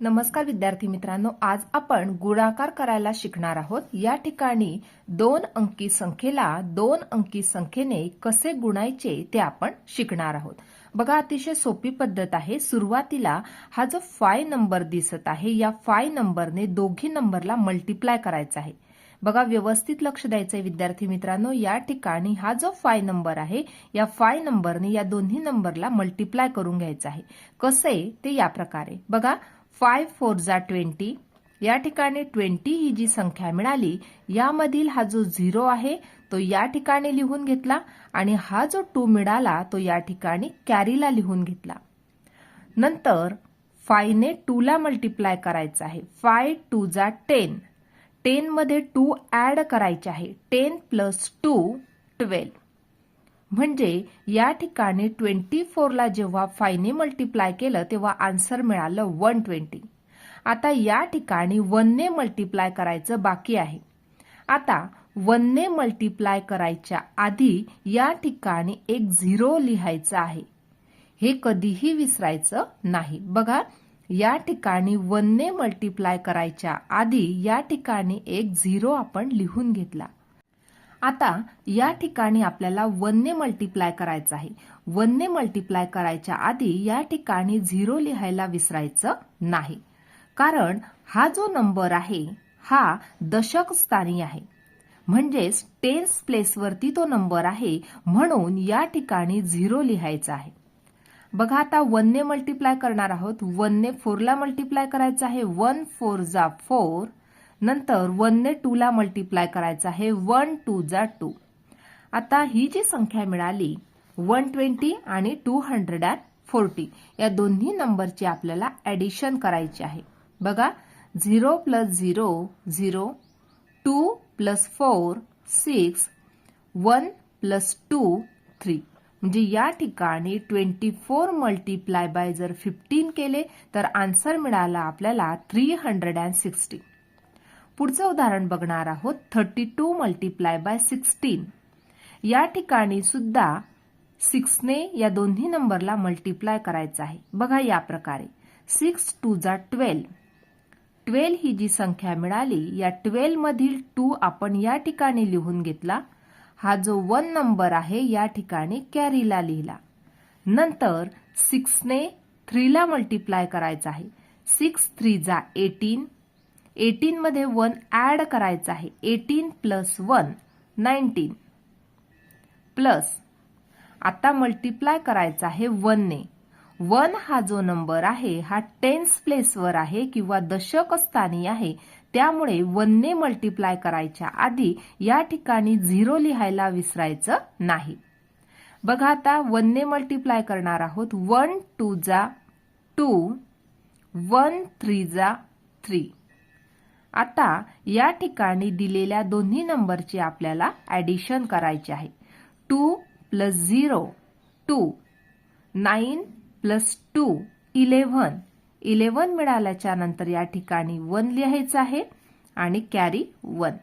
नमस्कार विद्यार्थी मित्रांनो आज आपण गुणाकार करायला शिकणार आहोत. या ठिकाणी दोन अंकी संख्येला दोन अंकी संख्येने कसे गुणायचे ते आपण शिकणार आहोत. बघा अतिशय सोपी पद्धत आहे. सुरुवातीला हा जो फाय नंबर दिसत आहे या फाय नंबरने दोघी नंबरला मल्टिप्लाय करायचा आहे. बघा व्यवस्थित लक्ष द्यायचंय विद्यार्थी मित्रांनो. या ठिकाणी हा जो फाय नंबर आहे या फाय नंबरने या दोन्ही नंबरला मल्टिप्लाय करून घ्यायचा आहे. कसे? ते या प्रकारे. बघा फाय फोर जा ट्वेंटी. या ठिकाणी ट्वेंटी ही जी संख्या मिळाली यामधील हा जो झिरो आहे तो या ठिकाणी लिहून घेतला आणि हा जो टू मिळाला तो या ठिकाणी कॅरीला लिहून घेतला. नंतर फायने टूला मल्टिप्लाय करायचं आहे. फाय टू जा टेन. टेनमध्ये टू ॲड करायचे आहे. Ten plus two twelve. म्हणजे या ठिकाणी ट्वेंटी फोरला जेव्हा फायने मल्टिप्लाय केलं तेव्हा आन्सर मिळालं वन ट्वेंटी आता या ठिकाणी वनने मल्टिप्लाय करायचं बाकी आहे. आता वनने मल्टिप्लाय करायच्या आधी या ठिकाणी एक झिरो लिहायचं आहे. हे कधीही विसरायचं नाही. बघा या ठिकाणी वनने मल्टिप्लाय करायच्या आधी या ठिकाणी एक झिरो आपण लिहून घेतला. आता या ठिकाणी आपल्याला वनने मल्टिप्लाय करायचं आहे. वनने मल्टिप्लाय करायच्या आधी या ठिकाणी झिरो लिहायला विसरायचं नाही. कारण हा जो नंबर आहे हा दशक स्थानी आहे. म्हणजेच टेन्स प्लेसवरती तो नंबर आहे म्हणून या ठिकाणी झिरो लिहायचा आहे. बघा आता वनने मल्टिप्लाय करणार आहोत. वनने फोरला मल्टिप्लाय करायचं आहे. वन फोर जा फोर नंतर वनने टूला मल्टिप्लाय करायचं आहे. वन टू जा टू आता ही जी संख्या मिळाली वन ट्वेंटी आणि टू हंड्रेड अँड फोर्टी या दोन्ही नंबरची आपल्याला ॲडिशन करायची आहे. बघा zero plus zero zero two plus four six one plus two three म्हणजे या ठिकाणी ट्वेंटी फोर मल्टिप्लाय बाय जर फिफ्टीन केले तर आन्सर मिळाला आपल्याला थ्री हंड्रेड अँड सिक्स्टी पुढचं उदाहरण बघणार आहोत. Thirty two multiply by sixteen या ठिकाणी सुद्धा सिक्सने या दोन्ही नंबरला मल्टिप्लाय करायचं आहे. बघा या प्रकारे. सिक्स टू जा ट्वेल्व ट्वेल्व ही जी संख्या मिळाली या ट्वेल्वमधील टू आपण या ठिकाणी लिहून घेतला. हा जो वन नंबर आहे या ठिकाणी कॅरीला लिहिला. नंतर सिक्सने थ्रीला मल्टिप्लाय करायचा आहे. सिक्स थ्री जा एटीन एटीन मध्ये वन ऍड करायचं आहे. Eighteen plus one nineteen. Plus. आता मल्टिप्लाय करायचा आहे वनने वन हा जो नंबर आहे हा टेन्स प्लेसवर आहे किंवा दशक स्थानी आहे. त्यामुळे वनने मल्टिप्लाय करायच्या आधी या ठिकाणी झिरो लिहायला विसरायचं नाही. बघा आता वनने मल्टिप्लाय करणार आहोत. वन टू जा टू वन थ्री जा थ्री. आता या ठिकाणी दिलेल्या दोन्ही नंबरची आपल्याला ॲडिशन करायची आहे. Two plus zero two nine plus two eleven eleven मिळाल्याच्या नंतर या ठिकाणी वन लिहायचं आहे आणि कॅरी वन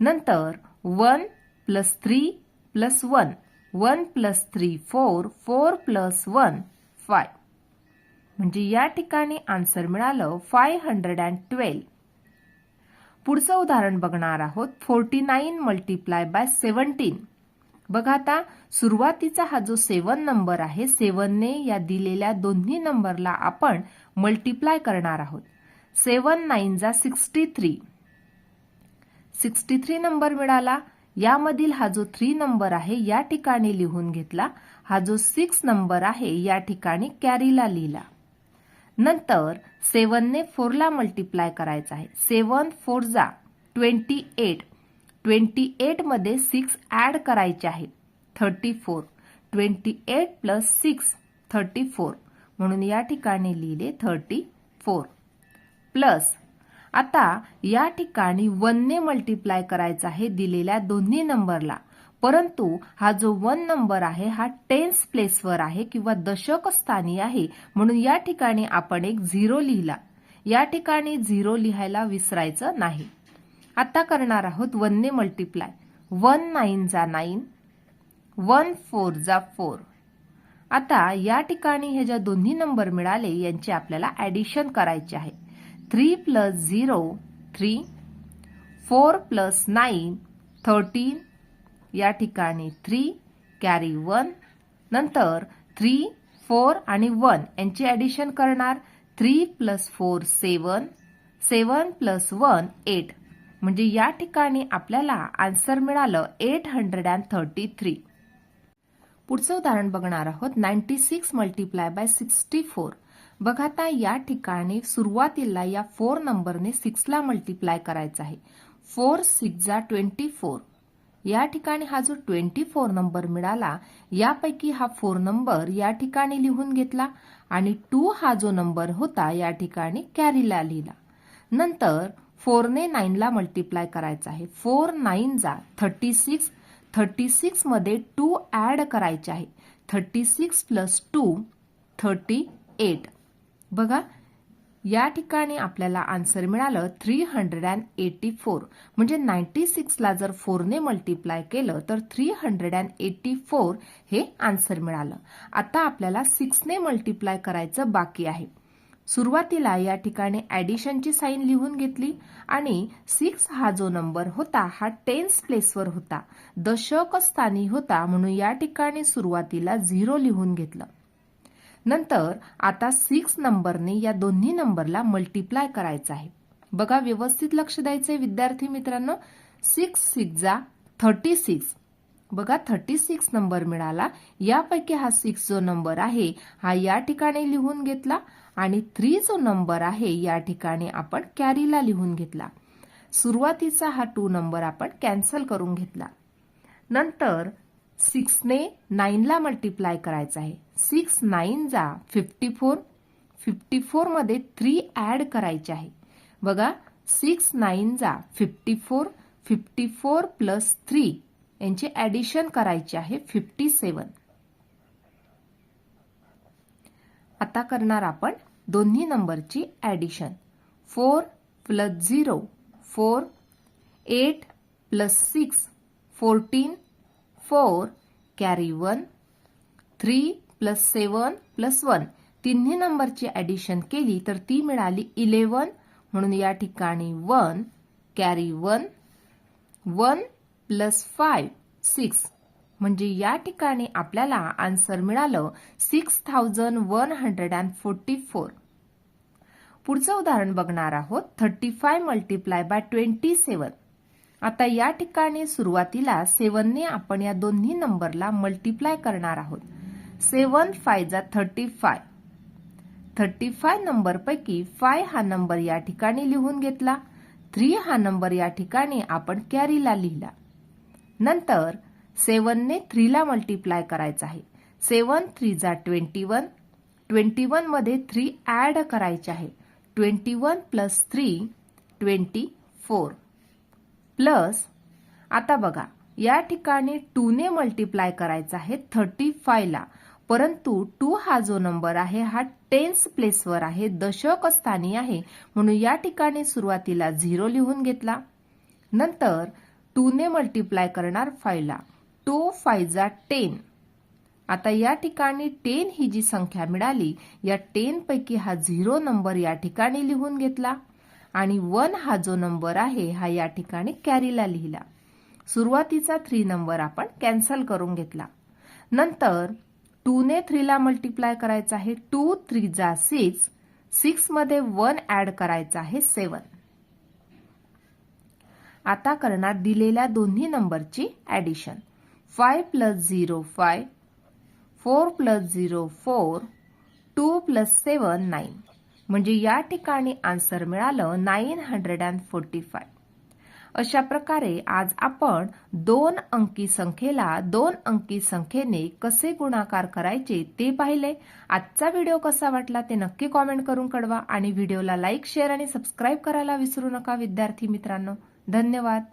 नंतर one plus three plus one one plus three four four plus one five म्हणजे या ठिकाणी आन्सर मिळालं फाय हंड्रेड अँड ट्वेल्व पुढचं उदाहरण बघणार आहोत. Forty nine multiply by seventeen बघा आता सुरुवातीचा हा जो सेवन नंबर आहे सेवनने या दिलेल्या दोन्ही नंबरला आपण मल्टिप्लाय करणार आहोत. सेवन नाईन जा sixty three. Sixty three number मिळाला. यामधील हा जो थ्री नंबर आहे या ठिकाणी लिहून घेतला. हा जो सिक्स नंबर आहे या ठिकाणी कॅरीला लिहिला. नंतर सेवनने फोरला मल्टिप्लाय करायचं आहे. सेवन फोर जा ट्वेंटी एट ट्वेंटी एटमध्ये सिक्स ॲड करायचे आहेत thirty four twenty eight plus six thirty four म्हणून या ठिकाणी लिहिले थर्टी फोर प्लस आता या ठिकाणी वनने मल्टिप्लाय करायचं आहे दिलेल्या दोन्ही नंबरला परंतु हा जो वन नंबर आहे हा टेन्स प्लेसवर आहे किंवा दशक स्थानी आहे म्हणून या ठिकाणी आपण एक झिरो लिहिला. या ठिकाणी झिरो लिहायला विसरायचं नाही. आता करणार आहोत वनने मल्टिप्लाय वन नाईन जा नाईन वन फोर जा फोर आता या ठिकाणी हे ज्या दोन्ही नंबर मिळाले यांचे आपल्याला ऍडिशन करायचे आहे. Three plus zero three four plus nine thirteen या ठिकाणी थ्री कॅरी वन नंतर थ्री फोर आणि वन यांची ॲडिशन करणार. Three plus four seven seven plus one eight म्हणजे या ठिकाणी आपल्याला आन्सर मिळालं eight hundred and thirty three पुढचं उदाहरण बघणार आहोत. Ninety six multiply by sixty four बघा आता या ठिकाणी सुरुवातीला या फोर नंबरने सिक्सला मल्टिप्लाय करायचं आहे. फोर सिक्स जा ट्वेंटी फोर या ठिकाणी हा जो ट्वेंटी फोर नंबर मिळाला यापैकी हा फोर नंबर या ठिकाणी लिहून घेतला आणि टू हा जो नंबर होता या ठिकाणी कॅरीला लिहिला. नंतर फोरने नाईनला मल्टिप्लाय करायचा आहे. फोर नाईन जा थर्टी सिक्स थर्टी सिक्समध्ये टू ॲड करायचे आहे. Thirty six plus two thirty eight. बघा या ठिकाणी आपल्याला आन्सर मिळालं three hundred and eighty four म्हणजे नाईन्टी सिक्सला जर फोरने मल्टिप्लाय केलं तर three hundred and eighty four हे आन्सर मिळालं. आता आपल्याला सिक्सने मल्टिप्लाय करायचं बाकी आहे. सुरुवातीला या ठिकाणी ॲडिशनची साईन लिहून घेतली आणि सिक्स हा जो नंबर होता हा टेन्स प्लेसवर होता. दशक स्थानी होता म्हणून या ठिकाणी सुरुवातीला झिरो लिहून घेतलं. नंतर आता सिक्स नंबरने या दोन्ही नंबरला मल्टिप्लाय करायचा आहे. बघा व्यवस्थित लक्ष द्यायचंय विद्यार्थी मित्रांनो. सिक्स सिक्स जा थर्टी सिक्स बघा थर्टी सिक्स नंबर मिळाला. यापैकी हा सिक्स जो नंबर आहे हा या ठिकाणी लिहून घेतला आणि थ्री जो नंबर आहे या ठिकाणी आपण कॅरीला लिहून घेतला. सुरुवातीचा हा टू नंबर आपण कॅन्सल करून घेतला. नंतर सिक्सने नाईनला मल्टिप्लाय करायचा आहे. सिक्स नाईन जा फिफ्टी फोर फिफ्टी फोरमध्ये थ्री ॲड करायचे आहे. बघा सिक्स नाईन जा fifty four fifty four plus three यांचे ॲडिशन करायचे आहे फिफ्टी सेवन. आता करणार आपण दोन्ही नंबरची addition four plus zero four eight plus six fourteen four carry one three plus seven plus one तिन्ही नंबरची ॲडिशन केली तर ती मिळाली इलेवन म्हणून या ठिकाणी one carry one one plus five six म्हणजे या ठिकाणी आपल्याला आन्सर मिळालं six thousand one hundred and forty four पुढचं उदाहरण बघणार आहोत. Thirty five multiply by twenty seven आता या ठिकाणी सुरुवातीला सेवनने आपण या दोन्ही नंबरला मल्टिप्लाय करणार आहोत. सेवन फाय जा थर्टी फाय थर्टी फाय नंबरपैकी फाय हा नंबर या ठिकाणी लिहून घेतला. थ्री हा नंबर या ठिकाणी आपण कॅरीला लिहिला. नंतर सेवनने थ्रीला मल्टिप्लाय करायचा आहे. सेवन थ्री जा ट्वेंटी वन ट्वेंटी वनमध्ये थ्री ॲड करायचे आहे. Twenty one plus three twenty four plus आता बघा या ठिकाणी टूने मल्टिप्लाय करायचा आहे थर्टी फायला परंतु टू हा जो नंबर आहे हा टेन्स प्लेसवर आहे दशक स्थानी आहे. म्हणून या ठिकाणी सुरुवातीला झिरो लिहून घेतला. नंतर टूने मल्टिप्लाय करणार फायला टू फायजा टेन. आता या ठिकाणी टेन ही जी संख्या मिळाली या टेन पैकी हा झिरो नंबर या ठिकाणी लिहून घेतला. आणि वन हा जो नंबर आहे हा या ठिकाणी कॅरीला लिहिला. सुरुवातीचा थ्री नंबर आपण कॅन्सल करून घेतला. नंतर टूने थ्रीला मल्टिप्लाय करायचा आहे. टू थ्री जा सिक्स सिक्समध्ये वन ऍड करायचा आहे सेवन आता करणार दिलेल्या दोन्ही नंबरची addition five plus zero five four plus zero four two plus seven nine म्हणजे या ठिकाणी आन्सर मिळालं nine hundred and forty five अशा प्रकारे आज आपण दोन अंकी संख्येला दोन अंकी संख्येने कसे गुणाकार करायचे ते पाहिले. आजचा व्हिडिओ कसा वाटला ते नक्की कॉमेंट करून कळवा आणि व्हिडिओला लाईक शेअर आणि सबस्क्राईब करायला विसरू नका विद्यार्थी मित्रांनो. धन्यवाद.